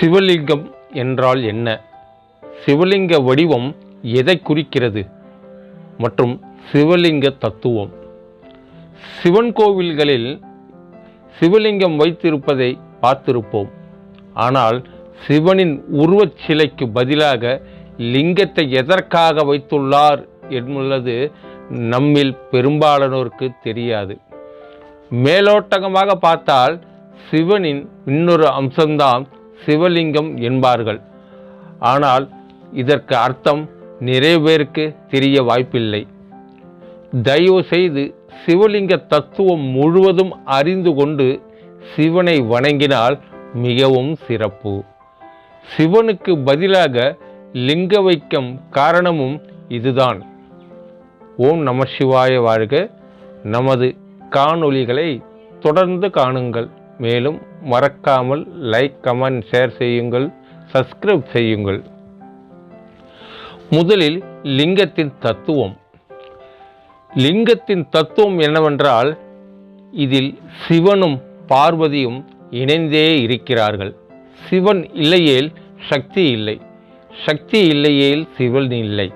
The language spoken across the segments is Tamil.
சிவலிங்கம் என்றால் என்ன? சிவலிங்க வடிவம் எதை குறிக்கிறது? மற்றும் சிவலிங்க தத்துவம். சிவன் கோவில்களில் சிவலிங்கம் வைத்திருப்பதை பார்த்திருப்போம். ஆனால் சிவனின் உருவச் சிலைக்கு பதிலாக லிங்கத்தை எதற்காக வைத்துள்ளார் என்பது நம்மில் பெரும்பாலானோருக்கு தெரியாது. மேலோட்டகமாக பார்த்தால் சிவனின் இன்னொரு அம்சம்தான் சிவலிங்கம் என்பார்கள். ஆனால் இதற்கு அர்த்தம் நிறைய பேருக்கு தெரிய வாய்ப்பில்லை. தயவு செய்து சிவலிங்க தத்துவம் முழுவதும் அறிந்து கொண்டு சிவனை வணங்கினால் மிகவும் சிறப்பு. சிவனுக்கு பதிலாக லிங்க வைக்கும் காரணமும் இதுதான். ஓம் நம சிவாய வாழ்க. நமது காணொளிகளை தொடர்ந்து காணுங்கள். மேலும் மறக்காமல் லைக் கமெண்ட் ஷேர் செய்யுங்கள் சப்ஸ்கிரைப் செய்யுங்கள். முதலில் லிங்கத்தின் தத்துவம். லிங்கத்தின் தத்துவம் என்னவென்றால் இதில் சிவனும் பார்வதியும் இணைந்தே இருக்கிறார்கள். சிவன் இல்லையேல் சக்தி இல்லை. சக்தி இல்லையேல் சிவன் இல்லை.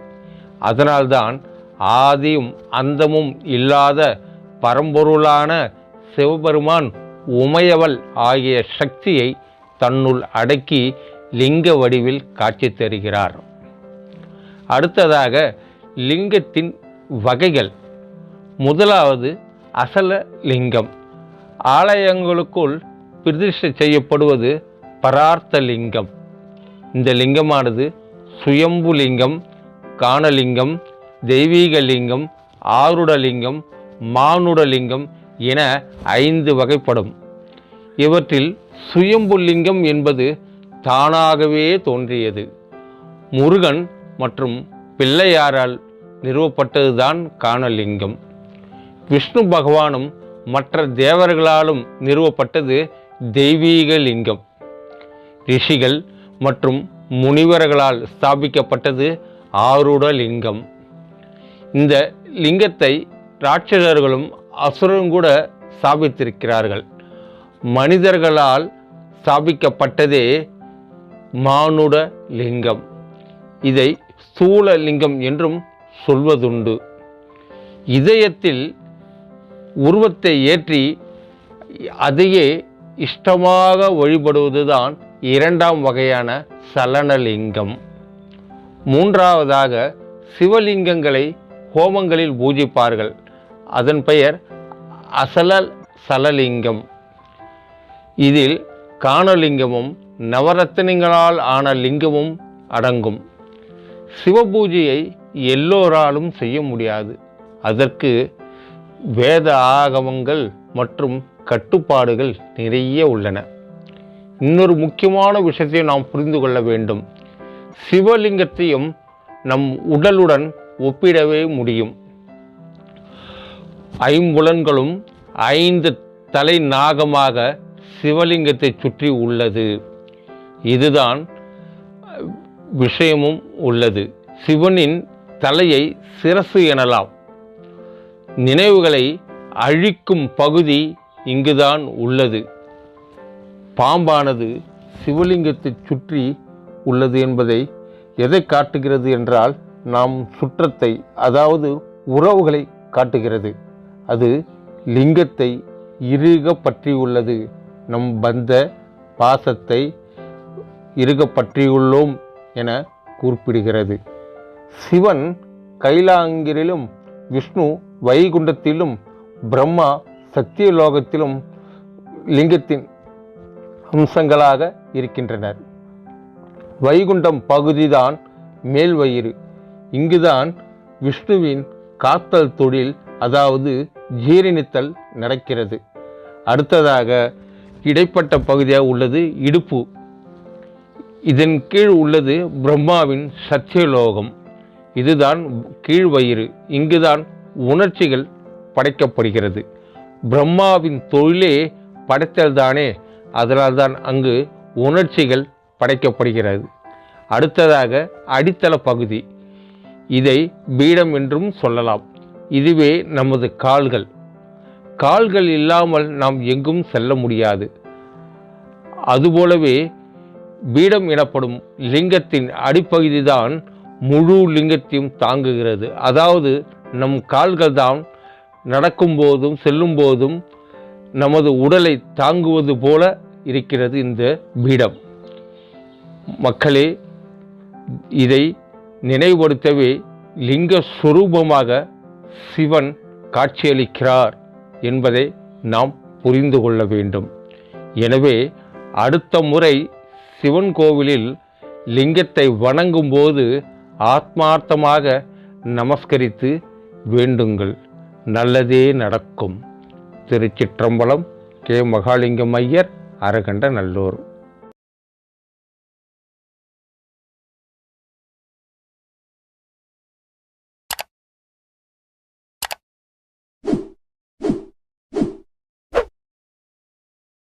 அதனால்தான் ஆதியும் அந்தமும் இல்லாத பரம்பொருளான சிவபெருமான் உமையவள் ஆகிய சக்தியை தன்னுள் அடக்கி லிங்க வடிவில் காட்சி தருகிறார். அடுத்ததாக லிங்கத்தின் வகைகள். முதலாவது அசல லிங்கம். ஆலயங்களுக்குள் பிரதிஷ்டை செய்யப்படுவது பரார்த்த லிங்கம். இந்த லிங்கமானது சுயம்பு லிங்கம் காணலிங்கம் தெய்வீக லிங்கம் ஆருடலிங்கம் மானுடலிங்கம் லிங்கம் என ஐந்து வகைப்படும். இவற்றில் சுயம்பு லிங்கம் என்பது தானாகவே தோன்றியது. முருகன் மற்றும் பிள்ளையாரால் நிறுவப்பட்டதுதான் காணலிங்கம். விஷ்ணு பகவானும் மற்ற தேவர்களாலும் நிறுவப்பட்டது தெய்வீக லிங்கம் ரிஷிகள் மற்றும் முனிவர்களால் ஸ்தாபிக்கப்பட்டது ஆருட லிங்கம் இந்த லிங்கத்தை ராட்சதர்களும் அசுரரும் கூட ஸ்தாபித்திருக்கிறார்கள் மனிதர்களால் ஸ்தாபிக்கப்பட்டதே மானுட லிங்கம். இதை ஸ்தூல லிங்கம் என்றும் சொல்வதுண்டு. இதயத்தில் உருவத்தை ஏற்றி அதையே இஷ்டமாக வழிபடுவதுதான் இரண்டாம் வகையான சலனலிங்கம் மூன்றாவதாக சிவலிங்கங்களை ஹோமங்களில் பூஜிப்பார்கள். அதன் பெயர் அசல சலலிங்கம். இதில் காணலிங்கமும் நவரத்தினங்களால் ஆன லிங்கமும் அடங்கும். சிவபூஜையை எல்லோராலும் செய்ய முடியாது. அதற்கு வேத ஆகமங்கள் மற்றும் கட்டுப்பாடுகள் நிறைய உள்ளன. இன்னொரு முக்கியமான விஷயத்தை நாம் புரிந்து கொள்ள வேண்டும். சிவலிங்கத்தையும் நம் உடலுடன் ஒப்பிடவே முடியும். ஐம்புலன்களும் ஐந்து தலை நாகமாக சிவலிங்கத்தை சுற்றி உள்ளது. இதுதான் விஷயமும் உள்ளது. சிவனின் தலையை சிரசு எனலாம். நினைவுகளை அழிக்கும் பகுதி இங்குதான் உள்ளது. பாம்பானது சிவலிங்கத்தை சுற்றி உள்ளது என்பதை எதை காட்டுகிறது என்றால் நாம் சுற்றத்தை அதாவது உறவுகளை காட்டுகிறது. அது லிங்கத்தை இறுக பற்றியுள்ளது. நம் பந்த பாசத்தை இறுக பற்றியுள்ளோம் என குறிப்பிடுகிறது சிவன் கைலாங்கிரிலும் விஷ்ணு வைகுண்டத்திலும் பிரம்மா சத்தியலோகத்திலும் லிங்கத்தின் அம்சங்களாக இருக்கின்றனர். வைகுண்டம் பகுதிதான் மேல் வயிறு இங்குதான் விஷ்ணுவின் காத்தல் தொழில் அதாவது ஜீரணித்தல் நடக்கிறது. அடுத்ததாக இடைப்பட்ட பகுதியாக உள்ளது இடுப்பு. இதன் கீழ் உள்ளது பிரம்மாவின் சத்தியலோகம். இதுதான் கீழ் வயிறு. இங்குதான் உணர்ச்சிகள் படைக்கப்படுகிறது. பிரம்மாவின் தொழிலே படைத்தல் தானே. அதனால்தான் அங்கு உணர்ச்சிகள் படைக்கப்படுகிறது. அடுத்ததாக அடித்தள பகுதி. இதை பீடம் என்றும் சொல்லலாம். இதுவே நமது கால்கள். கால்கள் இல்லாமல் நாம் எங்கும் செல்ல முடியாது. அதுபோலவே பீடம் எனப்படும் லிங்கத்தின் அடிப்பகுதிதான் முழு லிங்கத்தையும் தாங்குகிறது. அதாவது நம் கால்கள் தான் நடக்கும்போதும் செல்லும்போதும் நமது உடலை தாங்குவது போல இருக்கிறது இந்த பீடம். மக்களே இதை நினைவுபடுத்தவே லிங்க சுரூபமாக சிவன் காட்சியளிக்கிறார் என்பதை நாம் புரிந்து கொள்ள வேண்டும். எனவே அடுத்த முறை சிவன் கோவிலில் லிங்கத்தை வணங்கும்போது ஆத்மார்த்தமாக நமஸ்கரித்து வேண்டுங்கள். நல்லதே நடக்கும். திருச்சிற்றம்பலம் கே. மகாலிங்கம் ஐயர் அரகண்ட நல்லூர்.